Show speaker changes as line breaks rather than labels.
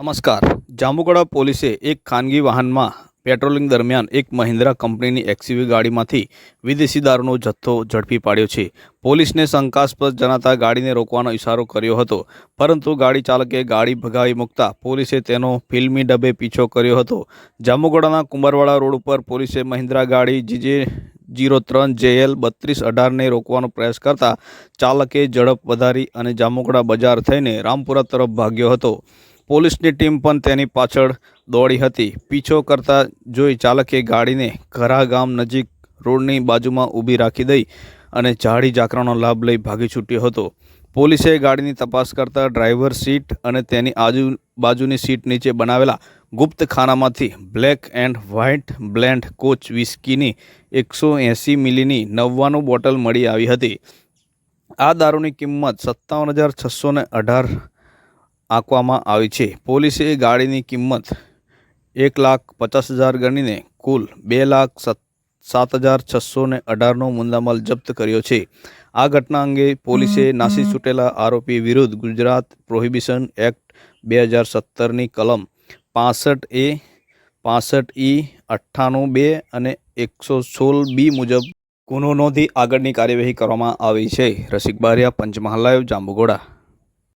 નમસ્કાર. જાંબુગડા પોલીસે એક ખાનગી વાહનમાં પેટ્રોલિંગ દરમિયાન એક મહિન્દ્રા કંપનીની એક્સયુવી ગાડીમાંથી વિદેશી દારૂનો જથ્થો ઝડપી પાડ્યો છે. પોલીસને શંકાસ્પદ જણાતા ગાડીને રોકવાનો ઇશારો કર્યો હતો, પરંતુ ગાડી ચાલકે ગાડી ભગાવી મૂકતા પોલીસે તેનો ફિલ્મી ડબ્બે પીછો કર્યો હતો. જાંબુગડાના કુંભારવાડા રોડ ઉપર પોલીસે મહિન્દ્રા ગાડી જીજે જીરો ત્રણ જેએલ બત્રીસ અઢારને રોકવાનો પ્રયાસ કરતા ચાલકે ઝડપ વધારી અને જામુગડા બજાર થઈને રામપુરા તરફ ભાગ્યો હતો. પોલીસની ટીમ પણ તેની પાછળ દોડી હતી. પીછો કરતા જોઈ ચાલકે ગાડીને ઘરા ગામ નજીક રોડની બાજુમાં ઊભી રાખી દઈ અને ઝાડી ઝાકરાનો લાભ લઈ ભાગી છૂટ્યો હતો. પોલીસે ગાડીની તપાસ કરતા ડ્રાઈવર સીટ અને તેની આજુ બાજુની સીટ નીચે બનાવેલા ગુપ્ત ખાનામાંથી black and white blend scotch વિસ્કીની એકસો એંસી મિલીની નવ્વાણું બોટલ મળી આવી હતી. આ દારૂની કિંમત સત્તાવન હજાર છસો અઢાર આંકવામાં આવી છે. પોલીસે ગાડીની કિંમત એક લાખ પચાસ હજાર ગણીને કુલ બે લાખ સાત હજાર છસો ને અઢારનો મુદ્દામાલ જપ્ત કર્યો છે. આ ઘટના અંગે પોલીસે નાસી છૂટેલા આરોપી વિરુદ્ધ ગુજરાત પ્રોહિબિશન એક્ટ બે હજાર સત્તરની કલમ પાસઠ એ પાસઠ ઈ અઠ્ઠાણું બે અને એકસો સોળ બી મુજબ ગુનો નોંધી આગળની કાર્યવાહી કરવામાં આવી છે. રસિક બારિયા પંચમહાલ લાઈવ જાંબુગોડા